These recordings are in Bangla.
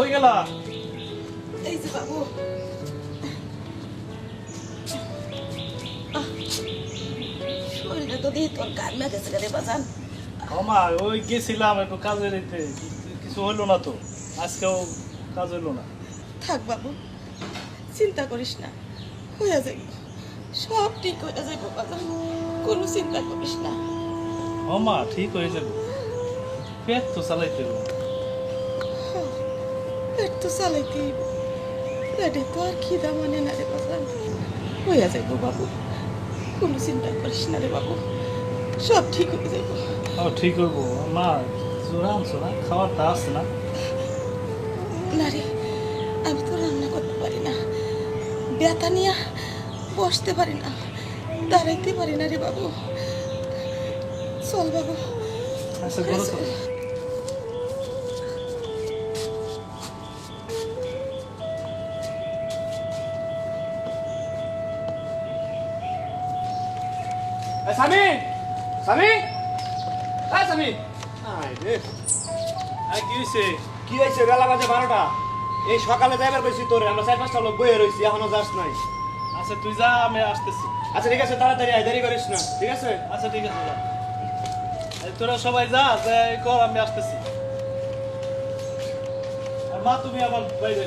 কই গেলা। এই যে বাবু। শরীরে তো দিয়ে তোর গান গেছে রে বাজান। ওমা ওই গেছিলাম একটু কাজে কিছু হইল না তো আজকেও কাজ হইল না। থাক বাবু চিন্তা করিস না হয়ে যাইব সব ঠিক হয়ে বাজান কোনো চিন্তা করিস না। ওমা ঠিক হয়ে যাবে। পেট তো চালাইতে হইল। তো চালাইতেই। পেটে তো আর খিদা মানে না রে বাজান হয়ে যাইব বাবু। কোনো চিন্তা করিস না রে বাবু। সব ঠিক হয়ে যাইব। ও ঠিক হইব। মা জোরা আনছো না? খাবারটা আসছে না? না রে আমি তো রান্না করতে পারি না। ব্যথা নিয়ে বসতে পারি না। দাঁড়াইতে পারি না রে বাবু। চল বাবু। আচ্ছা স্বামী! স্বামী! হ্যাঁ স্বামী! আয় রে। আর কি হয়েছে কি হয়েছে বেলা বাজে বারোটা। এই সকালে যাইবার কইছি তোরে। আমরা চার পাঁচটা লোক বইয়ে রয়েছি এখনও যাস নাই। আচ্ছা তুই যা আমি আসতেছি। আচ্ছা ঠিক আছে তাড়াতাড়ি আয় দেরি করিস না। ঠিক আছে? আচ্ছা ঠিক আছে যা। তোরা সবাই যা যে কর আমি আসতেছি। মা তুমি আবার বাইরে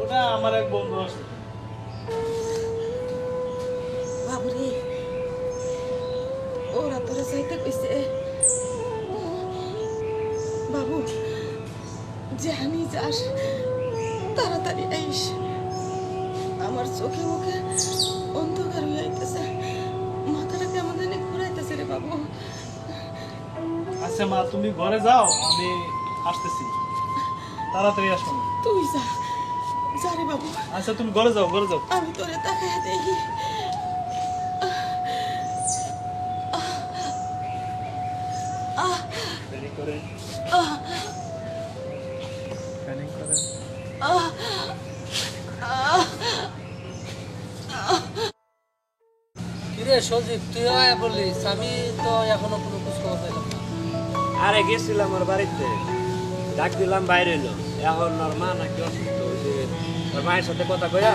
ওটা আমার এক বন্ধু আসছে চাইতে কইছে। বাবু জানি যাস তাড়াতাড়ি আইস। আমার চোখে মুখে অন্ধকার হয়ে আইতেছে। মাথাটা কেমন জানি ঘুরাইতেছে রে বাবু। আচ্ছা মা তুমি ঘরে যাও আমি আসতেছি। তাড়াতাড়ি আসো তুই যা। যা রে বাবু। আচ্ছা তুমি ঘরে যাও ঘরে যাও। আমি তোরে তাকায় দেখি দেরি করে আহ প্ল্যানিং করে আহ আহ কিরে সজীব তুই বলিস আমি তো এখনও কোনো খোঁজ খবর পাইলাম না। আরে গেছিলাম ওর বাড়িতে ডাক দিলাম বাইরে এলো এখন ওর মা নাকি অসুস্থ ওই যে ওর মায়ের সাথে কথা কইয়া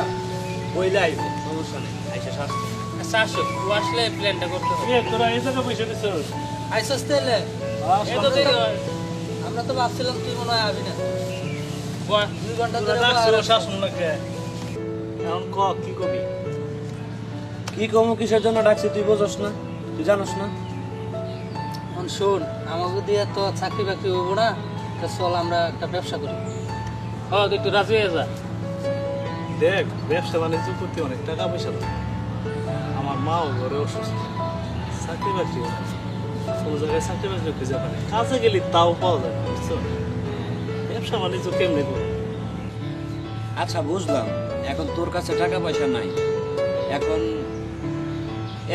বইলে আইব সমস্যা নেই আইসা স্বাস্থ্য আচ্ছা আসো তুই আসলে প্ল্যানটা করতে হবে। এ তোরা এই জায়গায় বসে দিছ আইসস তাহলে। আমরা তো ভাবছিলাম তুই মনে হয় আবি না। দুই ঘণ্টা ধরে। শাসন লাগে এখন ক কি কবি? কি কমু কিসের জন্য ডাকছি তুই বোঝস না তুই জানোস না? এখন শোন আমাকে দিয়ে তো চাকরি বাকরি হইব না তা চল আমরা একটা ব্যবসা করি। হ্যাঁ তুই একটু রাজি হয়ে যা। দেখ ব্যবসা বাণিজ্য করতে অনেক টাকা পয়সা লাগে। আমার মাও ঘরে অসুস্থ। চাকরি বাকরি কোনো জায়গায় চাকরি বাকরি খুঁজে পারে কাজে গেলে তাও পাওয়া যায় বুঝছ? ব্যবসা বাণিজ্য কেমনে করব? আচ্ছা বুঝলাম। এখন তোর কাছে টাকা পয়সা নাই। এখন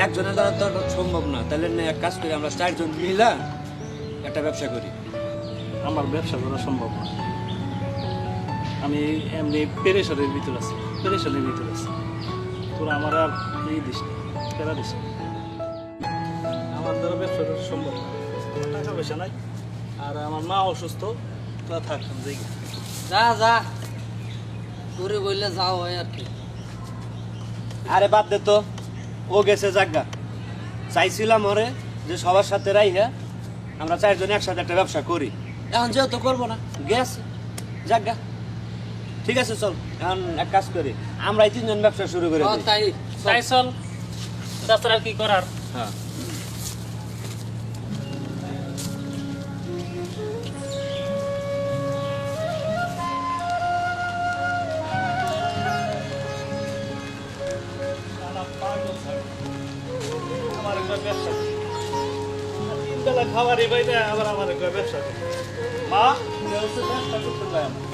একজনের দ্বারা তো সম্ভব না। তাহলে না এক কাজ করি আমরা চারজন মিলা একটা ব্যবসা করি। আমার ব্যবসা করা সম্ভব না। আমি এমনি পেরেশানের ভিতর আছি পেরেশানের ভিতর আছি। তোরা আমার আর এই দিস না ফেরা দিস আমার দ্বারা ব্যবসা করা সম্ভব না। টাকা পয়সা নাই আর আমার মা অসুস্থ তোরা থাক যা যা। তোরে বললে যাও হয় আর কি। আরে বাদ দে তো। ও গেছে জাগা। চাইছিলাম ওরে যে সবার সাথে রাই হ্যাঁ আমরা চারজন একসাথে একটা ব্যবসা করি। এখন যেহেতু করব না গেছে জাগা। ঠিক আছে চল এখন এক কাজ করি আমরা এই তিনজন ব্যবসা শুরু করি তাই তাই চল তাছাড়া কি করার? হ্যাঁ। ব্যবসা তিন বেলা খাবারই বাইরে আবার আমার ব্যবসা মা ব্যবসা করতে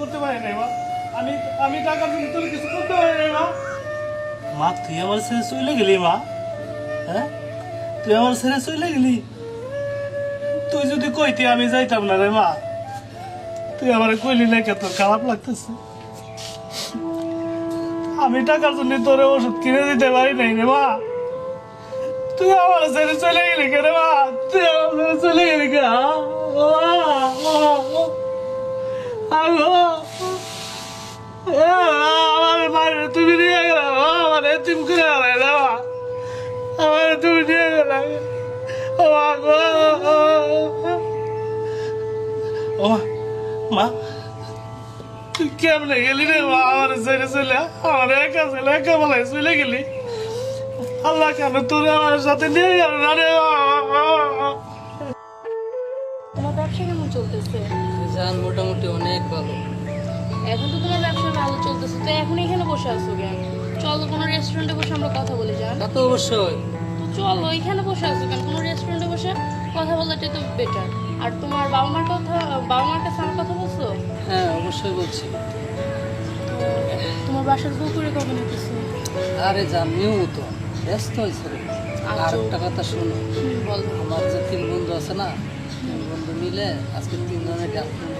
করতে পারি নাই, মা। আমি আমি টাকার জন্য তোর কিছু করতে পারি নাই, মা। মা, তুই আমার ছেড়ে চলে গেলি, মা। হ্যাঁ? তুই আমার ছেড়ে চলে গেলি? তুই যদি কইতে আমি যাইতাম না রে, মা। তুই আমার কইলি না কে তোর খারাপ লাগতেছে? আমি টাকার জন্য তোর ওষুধ কিনে দিতে পারি নাই রে, মা। তুই আমার ছেড়ে চলে গেলি কেন, মা? তুই আমার চলে গেলি কে তুমি নিয়ে গেলে, আমার এতিম করে গেলে আমার তুমি নিয়ে গেলে। ও মা তুই কেমনে গেলি রে মা? আমার ছেড়ে চলে আমার একা ছেলে, একা বলাই চলে গেলি। আল্লাহ কেন তোর আমার সাথে নিয়ে গেল না রে তোমার ব্যবসা কেমন চলতেছে? জান মোটামুটি অনেক ভালো। এখন তো তোমার ব্যবসা ভালো চলতেছে। তো এখন এখানে বসে আছো কেন? চলো কোনো রেস্টুরেন্টে বসে আমরা কথা বলি যান। তা তো অবশ্যই। তো চলো এখানে বসে আছো কেন? কোনো রেস্টুরেন্টে বসে কথা বলাটাই তো বেটার আর তোমার বাবা মার কথা বাবা মার কাছে আমার কথা বলছো? হ্যাঁ অবশ্যই বলছি। তোমার বাসার পুকুরে কবে নিতেছো আরে জান নিউ তো ব্যস্ত হয়েছে রে। আর আচ্ছা। একটা কথা শোনো। বলো আমার যে তিন বন্ধু আছে না বন্ধু মিলে আজকে তিনজনের গার্লফ্রেন্ড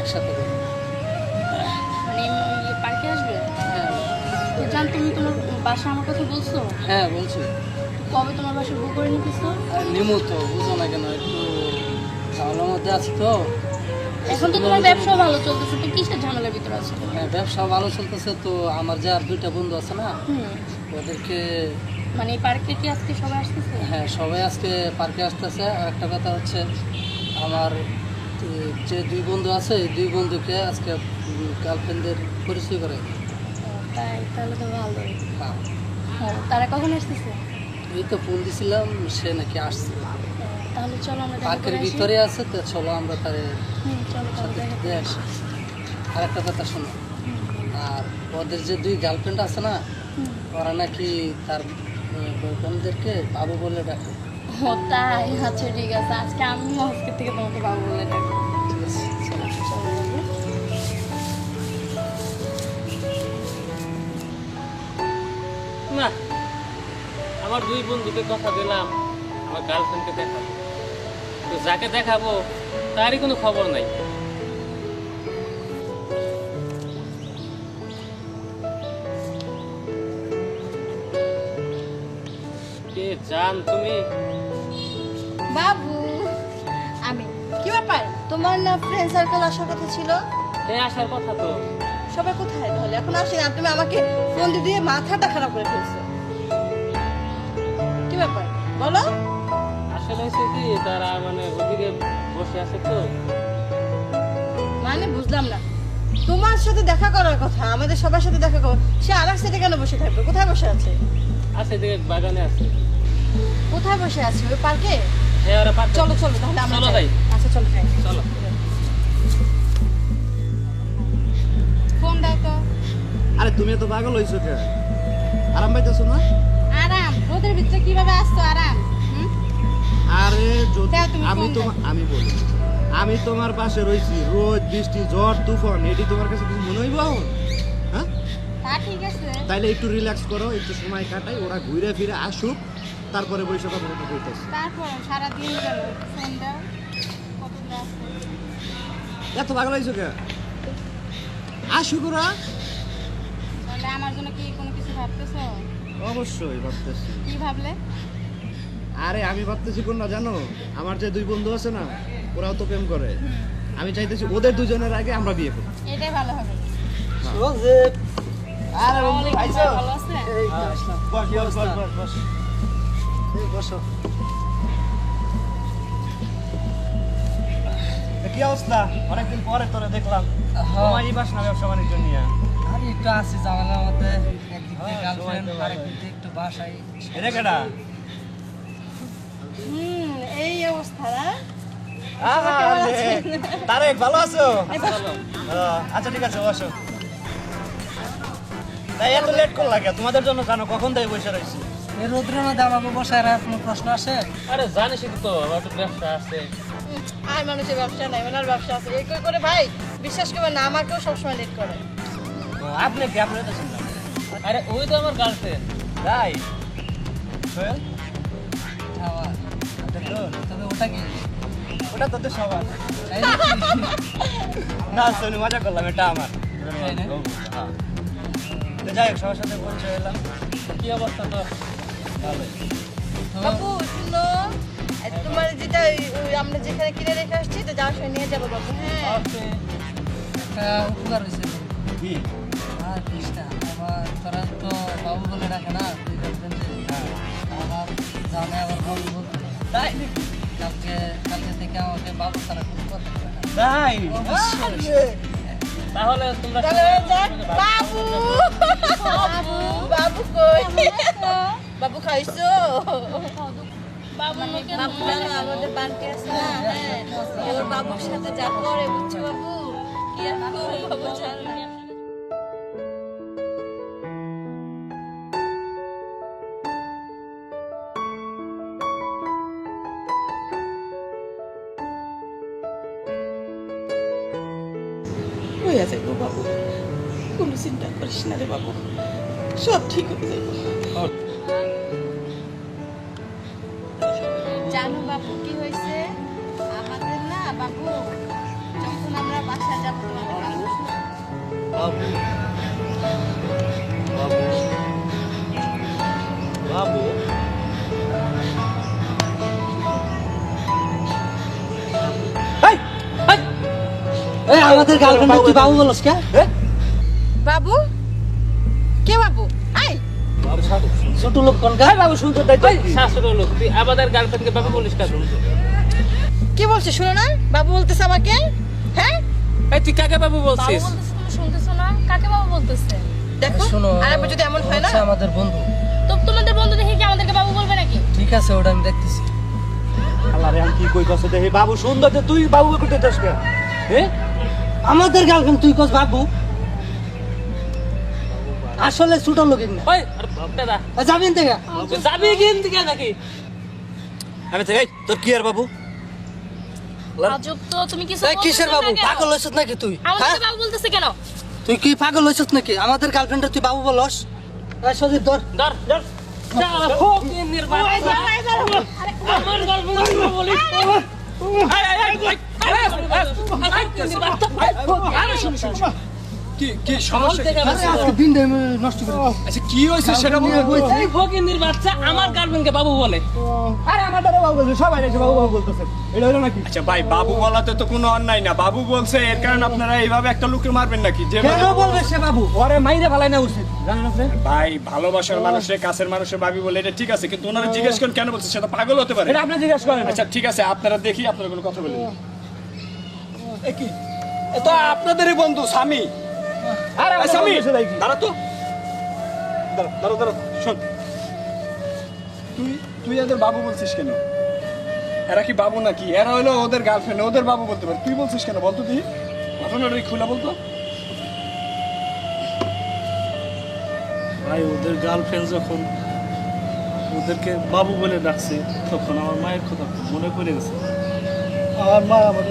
একসাথে করব। মানে পার্কে আসবে? হ্যাঁ। তো জান তুমি তোমার বাসা আমার কথা বলছো? হ্যাঁ বলছি। কবে তোমার বাসা বুক করে নিতেছো? আর নিমু তো বুঝো না কেন একটু ঝামেলার মধ্যে আছি তো। এখন তো তোমার ব্যবসা ভালো চলতেছে তো কিসের ঝামেলার ভিতরে আছো? হ্যাঁ ব্যবসা ভালো চলতেছে তো আমার যে আর দুইটা বন্ধু আছে না ওদেরকে মানে পার্কে কি আজকে সবাই আসতেছে? হ্যাঁ সবাই আজকে পার্কে আসতেছে। আর একটা কথা হচ্ছে আমার যে দুই বন্ধু আছে এই দুই বন্ধুকে আজকে গার্লফ্রেন্ডের পরিচয় করে। তাই? তাহলে তো হ্যাঁ। তারা কখন আসতেছে? এই তো ফোন দিছিলাম সে নাকি আসছে। তাহলে চলো আমরা পার্কের ভিতরে আছে তো চলো আমরা তার সাথে আসি। আর একটা কথা শোনো আর ওদের যে দুই গার্লফ্রেন্ড আছে না ওরা নাকি তার বয়ফ্রেন্ডদেরকে বাবু বলে ডাকে। ও তাই আচ্ছা ঠিক আছে। আজকে আমি আজকে থেকে তোমাকে বাবু বলে ডাকবো। না আমার দুই বন্ধুকে কথা দিলাম আমার গার্লফ্রেন্ডকে দেখাবো। তো যাকে দেখাবো তারই কোনো খবর নাই। জান তুমি। বাবু আমি কি ব্যাপার? তোমার না ফ্রেন্ড সার্কেল আসার কথা ছিল? হ্যাঁ আসার কথা তো। সবাই কোথায় তাহলে? এখন আসেন আমাকে ফোন দিয়ে দিয়ে মাথাটা খারাপ করে ফেলছো। কি ব্যাপার? বলো। আসলে হয়েছে কি তারা মানে ওদিকে বসে আছে তো। মানে বুঝলাম না। তোমার সাথে দেখা করার কথা আমাদের সবার সাথে দেখা কর সে আর এক কেন বসে থাকবে? কোথায় বসে আছে? আছে এদিকে বাগানে আছে। কোথায় বসে আছে? ওই পার্কে? হ্যাঁ ওরা পার্কে- চলো চলো তাহলে আমরা চলো যাই। যাই। আচ্ছা চলো যাই চলো। ফোন দাও তো। আরে তুমি এত পাগল হইছো কে আরাম পাইতেছো না? আরাম। রোদের ভিতরে কীভাবে আসতো আরাম? হুম? আরে যদি তুমি আমি আমি বলি আমি তোমার পাশে রইছি। রোদ বৃষ্টি ঝড় তুফান এটি তোমার কাছে কিছু মনে হইব? হ্যাঁ? তা ঠিক আছে। তাইলে একটু রিল্যাক্স করো একটু সময় কাটাই ওরা ঘুরে ফিরে আসুক। তারপরে বৈশাখ কথা কথা কইতেছে তারপর গেল ফোন দাও কতটা আছে? এত পাগল হইছো কে ওরা তাহলে আমার জন্য কি কোনো কিছু ভাবতেছো? অবশ্যই ভাবতেছি। কি ভাবলে? আরে আমি ভাবতেছি কোন না জানো? আমার যে দুই বন্ধু আছে না ওরাও তো প্রেম করে। আমি চাইতেছি ওদের দুজনের আগে আমরা বিয়ে করি। এটাই ভালো হবে। আরে বন্ধু? ভালো আছে? বস, বস, বস, বস, বস। কি অবস্থা? অনেকদিন পরে তোরে দেখলাম। তোমারই বাস না ব্যবসা বাণিজ্য নিয়ে। আর একটু আছি ঝামেলার মধ্যে একদিক থেকে হ্যাঁ, গার্লফ্রেন্ড আরেকদিক থেকে একটু বাসায়। এটা কেডা হুম এই অবস্থা না? আরে, তারেক ভালো আছো? আচ্ছা ঠিক আছে বসো। তাই এত লেট করলা তোমাদের জন্য জানো কখন তাই বসে রয়েছি? এই রোদ্রের মধ্যে আমাকে বসায় রাখার কোনো প্রশ্ন আসে আরে জানিস তো আমার তো ব্যবসা আছে। আর মানুষের ব্যবসা নাই ওনার ব্যবসা আছে। এই করে করে ভাই বিশ্বাস করবে না আমাকেও সবসময় লেট করে। ও, আপনি কি আপনি তো শুনলাম আরে ওই তো আমার গার্লফ্রেন্ড তাই সোহেল, খাওয়া তবে ওটা কি? ওটা তোদের সবার। না? সোনি মজা করলাম এটা আমার? হ্যাঁ। তো যাই হোক সবার সাথে পরিচয় এলাম কি অবস্থা তো বাবু শুনো তোমার যেটা আমরা যেখানে কিনে রেখে আসছি তো যাওয়ার সময় নিয়ে যাব বাবু হ্যাঁ। উপকার হয়েছে। কি? আর কৃষ্ণা আবার তোরা তো বাবু বলে ডাকে না তুই আবার জানে আবার বাবু বলতে তাই? কালকে কালকে থেকে আমাকে বাবু ছাড়া কোনো কথা তাই? তাহলে তোমরা বাবু। বাবু। বাবু। কই? বাবু খাইছো? বাবু আমাদের আছে না হ্যাঁ। ওর বাবুর সাথে যা করে বুঝছ বাবু? কি আর করব? বাবু জানো না। যাইব বাবু। কোনো চিন্তা করিস না রে বাবু। সব ঠিক হয়ে যাইব। বাবু বাবু বাবু বাবু আমাদের গার্লফ্রেন্ড তুই বাবু বলস কে? বাবু? কে বাবু? আই ছোট লোক কোন গায় বাবু শুনতে তাই তো। লোক। তুই আমাদের গার্লফ্রেন্ডকে বাবা বলিস কেন? কে বলছে শুনো না? বাবু বলতেছে আমাকে। এই তুই কাকে বাবু বলছিস? শুনতেছো না? কাকে বাবু বলতেছে? দেখো শোনো আর একবার যদি এমন হয় না? আমাদের বন্ধু। তো তোমাদের বন্ধু দেখে কি আমাদেরকে বাবু বলবে নাকি? ঠিক আছে ওটা আমি দেখতেছি। আল্লাহ রে আমি কি কইতাছে দেখি? বাবু সুন্দর তো তুই বাবু করতে চাস কে? হ্যাঁ আমাদের গার্লফ্রেন্ড তুই কস বাবু? আসলে ছোট লোক না। ওই আরে দাদা। যাবেন থেকে? যাবি কিন থেকে নাকি? আমি তো তোর কি আর বাবু? আজব তো তুমি কিছু কিসের বাবু? পাগল হইছিস নাকি তুই হ্যাঁ আমাদেরকে বাবু বলতেছে কেন তুই কি পাগল হইছিস নাকি আমাদের গার্লফ্রেন্ডে তুই বাবু বলস সজিব ধর ধর ধর। আমার কি কি সমস্যা? কি? আরে আজকে দিনটা আমি নষ্ট করে। আচ্ছা কি হয়েছে সেটা বলো তো। এই ফকিন্নির বাচ্চা আমার গার্লফ্রেন্ডকে বাবু বলে। আচ্ছা ভাই বাবু বলাতে তো কোনো অন্যায় না। বাবু বলছে এর কারণে আপনারা এইভাবে একটা লোককে মারবেন নাকি? যে কেন বলবে সে বাবু? ওরে মাইরে ফেলাই না উচিত। ভাই ভালোবাসার মানুষের কাছের মানুষের বাবি বলে এটা ঠিক আছে কিন্তু ওনারা জিজ্ঞেস করেন কেন বলছে? সেটা পাগল হতে পারে। এটা আপনি জিজ্ঞেস করেন। আচ্ছা ঠিক আছে আপনারা দেখি আপনারা কোনো কথা বলেন। কি? তো আপনাদেরই বন্ধু স্বামী। স্বামী! দাঁড়া তো। দাঁড়া দাঁড়া দাঁড়া শোন। তুই তুই এদের বাবু বলছিস কেন? এরা কি বাবু নাকি? এরা হলো ওদের গার্লফ্রেন্ড ওদের বাবু বলতে পারে। তুই বলছিস কেন? বলতো তুই ঘটনাটা খুলে বলতো ভাই ওদের গার্লফ্রেন্ড যখন ওদেরকে বাবু বলে ডাকছে তখন আমার মায়ের কথা মনে পড়ে গেছে। আমার মা আমার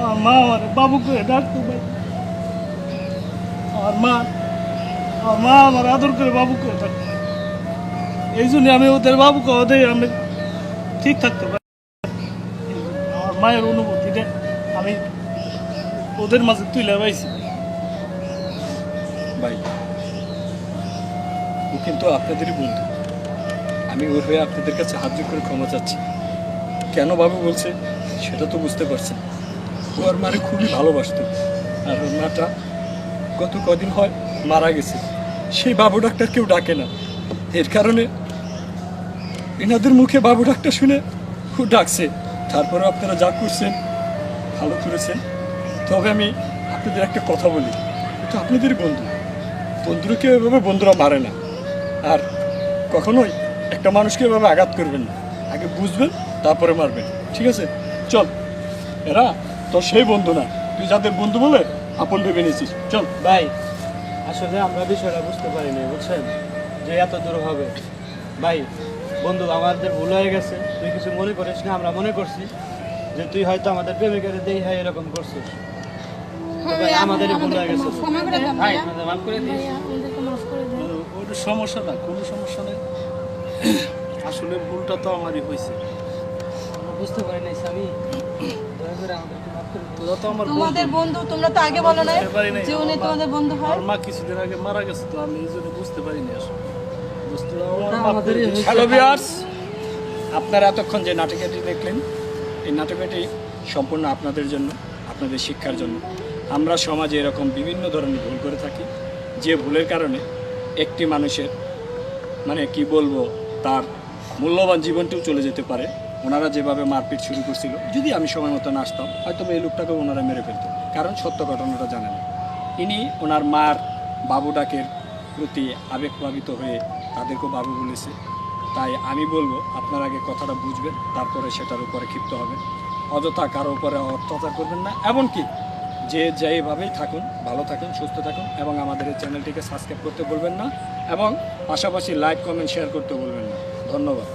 আমার মা আমার বাবু করে ডাকতো আমার মা আমার মা আমার আদর করে বাবু করে ডাকতো এই জন্য আমি ওদের বাবু ওদের আমি ঠিক থাকতে পারি আমার মায়ের অনুভূতিটা আমি ওদের মাঝে তুলে পাইছি ভাই, ও কিন্তু আপনাদেরই বন্ধু। আমি ওর হয়ে আপনাদের কাছে হাত করে ক্ষমা চাচ্ছি। কেন বাবু বলছে, সেটা তো বুঝতে পারছেন। ও আর মারে খুবই ভালোবাসত। আর ওর মাটা গত কদিন হয় মারা গেছে। সেই বাবু ডাক্তার কেউ ডাকে না। এর কারণে এনাদের মুখে বাবু ডাক্তার শুনে খুব ডাকছে। তারপরে আপনারা যা করছেন, ভালো করেছেন। তবে আমি আপনাদের একটা কথা বলি। এটা আপনাদের বন্ধু। বন্ধুরা কেউ এভাবে বন্ধুরা মারে না। আর কখনোই একটা মানুষকে এভাবে আঘাত করবেন না। আগে বুঝবেন, তারপরে মারবেন। ঠিক আছে? চল। এরা তোর সেই বন্ধু না। তুই যাদের বন্ধু বলে আপন ভেবে নিয়েছিস। চল। ভাই আসলে আমরা বিষয়টা বুঝতে পারিনি বুঝছেন? যে এত দূর হবে। ভাই বন্ধু আমাদের ভুল হয়ে গেছে। তুই কিছু মনে করিস না আমরা মনে করছি যে তুই হয়তো আমাদের প্রেমিকের দেই হয় এরকম করছিস। তো ভাই, আমাদেরই ভুল হয়ে গেছে। ভাই আমাদের মাফ করে দিস। ওটা সমস্যা না কোনো সমস্যা নেই। আসলে ভুলটা তো আমারই হয়েছে। আমরা বুঝতে পারি নাই স্বামী। তোমাদের বন্ধু তোমরা তো আগে বলো না। যে উনি তোমাদের বন্ধু হয়? আমার মা কিছুদিন আগে মারা গেছে তো আমি এই জন্য বুঝতে পারিনি আসলে। হ্যালো ভিউয়ার্স আপনারা এতক্ষণ যে নাটকটি দেখলেন এই নাটকটি সম্পূর্ণ আপনাদের জন্য আপনাদের শিক্ষার জন্য। আমরা সমাজে এরকম বিভিন্ন ধরনের ভুল করে থাকি যে ভুলের কারণে একটি মানুষের মানে কি বলব তার মূল্যবান জীবনটিও চলে যেতে পারে। ওনারা যেভাবে মারপিট শুরু করছিল, যদি আমি সময় মতো না আসতাম, হয়তো এই লোকটাকে ওনারা মেরে ফেলতো, কারণ সত্য ঘটনাটা জানে না। ইনি ওনার মার বাবু ডাকের প্রতি আবেগপ্লাবিত হয়ে তাদেরকেও বাবু বলেছে। তাই আমি বলব, আপনার আগে কথাটা বুঝবেন, তারপরে সেটার উপরে ক্ষিপ্ত হবেন। অযথা কারও উপরে অত্যাচার করবেন না, এমনকি যে যেভাবেই থাকুন, ভালো থাকুন, সুস্থ থাকুন, এবং আমাদের এই চ্যানেলটিকে সাবস্ক্রাইব করতে বলবেন না, এবং পাশাপাশি লাইক, কমেন্ট, শেয়ার করতে বলবেন না। ধন্যবাদ।